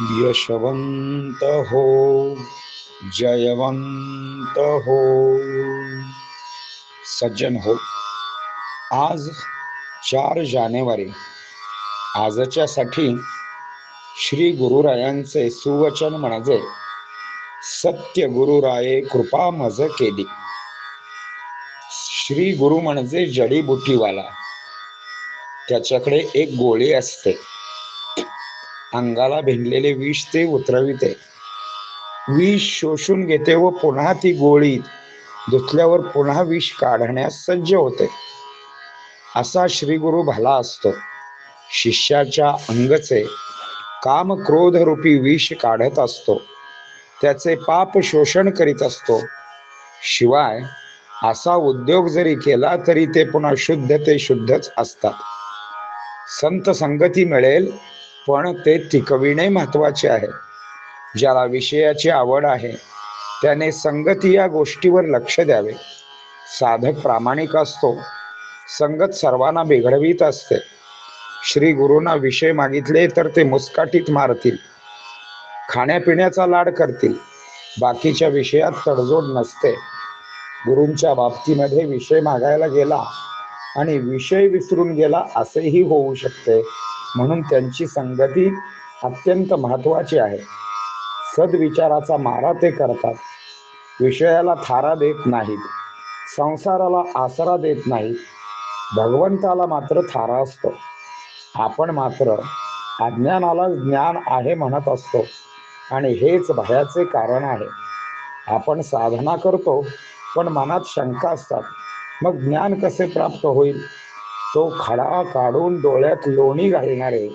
यशवंत हो जयवंत हो सज्जन हो आज चार जानेवारी. आजच्यासाठी श्री गुरुरायांचे सुवचन म्हणजे सत्य गुरुराये कृपा मज केली. श्री गुरु म्हणजे जडीबुटीवाला त्याच्याकडे एक गोळी असते. अंगाला भिनलेले विष ते उतरविते. विष शोषून घेते व पुन्हा ती गोळी धुतल्यावर पुन्हा विष काढण्यास सज्ज होते. असा श्री गुरु भला असतो. शिष्याच्या अंगचे काम क्रोध रूपी विष काढत असतो. त्याचे पाप शोषण करीत असतो. शिवाय असा उद्योग जरी केला तरी ते पुन्हा शुद्ध ते शुद्धच असतात. संत संगती मिळेल पण ते टिकविणे महत्त्वाचे आहे. ज्याला विषयाची आवड आहे त्याने संगती या गोष्टीवर लक्ष द्यावे. साधक प्रामाणिक असतो संगत सर्वांना बिघडवीत असते. श्री गुरुंना विषय मागितले तर ते मुस्काटीत मारतील खाण्यापिण्याचा लाड करतील बाकीच्या विषयात तडजोड नसते. गुरूंच्या बाबतीमध्ये विषय मागायला गेला आणि विषय विसरून गेला असेही होऊ शकते. म्हणून त्यांची संगती अत्यंत महत्वाची आहे. सद्विचाराचा मारा ते करतात. विषयाला थारा देत नाहीत. संसाराला आसरा देत नाहीत. भगवंताला मात्र थारा असतो. आपण मात्र अज्ञानाला ज्ञान आहे म्हणत असतो. आणि हेच भयाचे कारण आहे. आपण साधना करतो पण मनात शंका असतात. मग ज्ञान कसे प्राप्त होईल? तो खडा काढून डोळ्यात लोणी घालणारे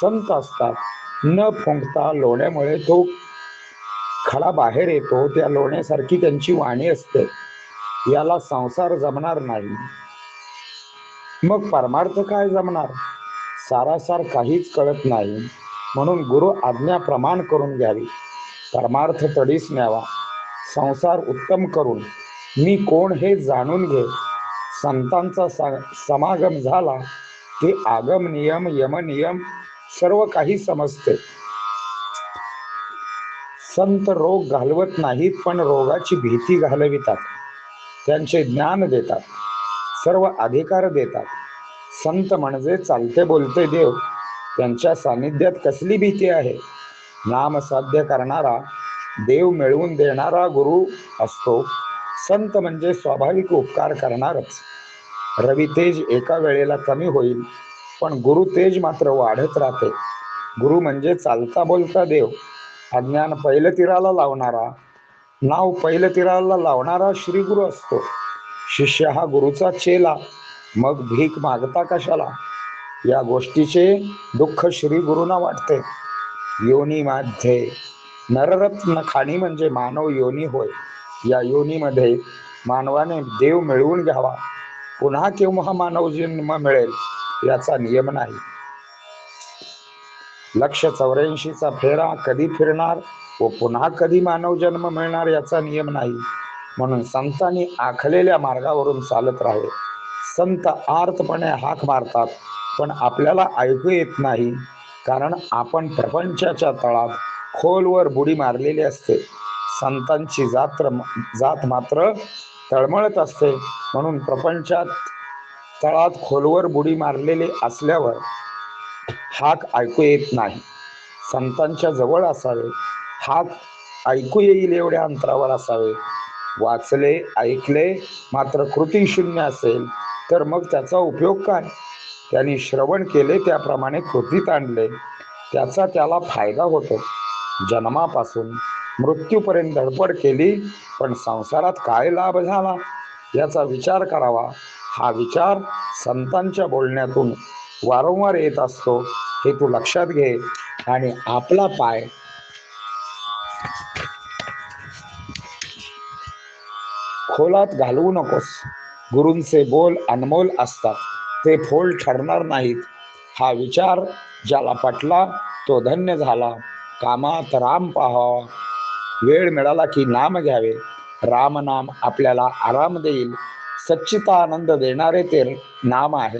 संत असतात. न फुंकता लोण्यामुळे तो खडा बाहेर येतो. त्या लोण्यासारखी त्यांची वाणी असते. याला संसार जमणार नाही. मग परमार्थ काय जमणार? सारासार काहीच कळत नाही. म्हणून गुरु आज्ञा प्रमाण करून घ्यावी. परमार्थ तडीस न्यावा. संसार उत्तम करून. मी कोण हे जाणून घे. संतांचा समागम झाला की आगम नियम यम नियम सर्व काही समजते. संत रोग घालवत नाहीत पण रोगाची भीती घालवितात. त्यांचे ज्ञान देतात. सर्व अधिकार देतात. संत म्हणजे चालते बोलते देव. त्यांच्या सानिध्यात कसली भीती आहे? नाम साध्य करणारा देव मिळवून देणारा गुरु असतो. संत म्हणजे स्वाभाविक उपकार करणारच. रवी तेज एका वेळेला कमी होईल पण गुरु तेज मात्र वाढत राहते. गुरु म्हणजे चालता बोलता देव. अज्ञान पहिलं तीराला लावणारा नाव पहिलं तीराला लावणारा श्री गुरु असतो. शिष्य हा गुरुचा चेला मग भीक मागता कशाला? या गोष्टीचे दुःख श्री गुरुना वाटते. योनी मध्ये नररत्न खाणी म्हणजे मानव योनी होय. या योनीमध्ये मानवाने देव मिळवून घ्यावा. पुन्हा केव्हा मानव जन्म मिळेल याचा नियम नाही. लक्ष चौऱ्याऐंशीचा फेरा कधी फिरणार व पुन्हा कधी मानव जन्म मिळणार याचा नियम नाही. म्हणून संतांनी आखलेल्या मार्गावरून चालत राहावे. संत आर्तपणे हाक मारतात पण आपल्याला ऐकू येत नाही कारण आपण प्रपंचाच्या तळात खोलवर बुडी मारलेली असते. संतांची जात्र जात मात्र तळमळत असते. म्हणून प्रपंचात तळात खोलवर बुडी मारलेले असल्यावर हाक ऐकू येत नाही. संतांच्या जवळ असावे. हाक ऐकू येईल एवढ्या अंतरावर असावे. वाचले ऐकले मात्र कृती शून्य असेल तर मग त्याचा उपयोग काय? त्यांनी श्रवण केले त्याप्रमाणे कृतीत आणले. त्याचा त्याला फायदा होतो. जन्मापासून मृत्यूपर्यंत धडपड केली पण संसारात काय लाभ झाला? याचा विचार करावा. हा विचार संतांच्या बोलण्यातून वारंवार येत असतो हे तू लक्षात घे. आणि आपला पाय खोलात घालवू नकोस. गुरूंचे बोल अनमोल असतात ते फोल ठरणार नाहीत. हा विचार ज्याला पटला तो धन्य झाला. कामात राम पाहावा. वेळ मिळाला की नाम घ्यावे. राम नाम आपल्याला आराम देईल. सच्चिता आनंद देणारे ते नाम आहे.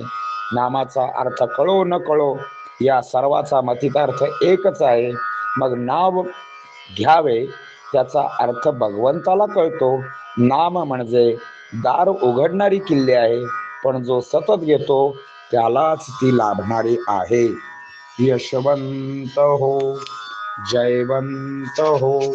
नामाचा अर्थ कळो न कळो या सर्वाचा मतितार्थ एकच आहे. मग नाव घ्यावे त्याचा अर्थ भगवंताला कळतो. नाम म्हणजे दार उघडणारी किल्ले आहे पण जो सतत घेतो त्यालाच ती लाभणारी आहे. यशवंत हो जयवंत हो.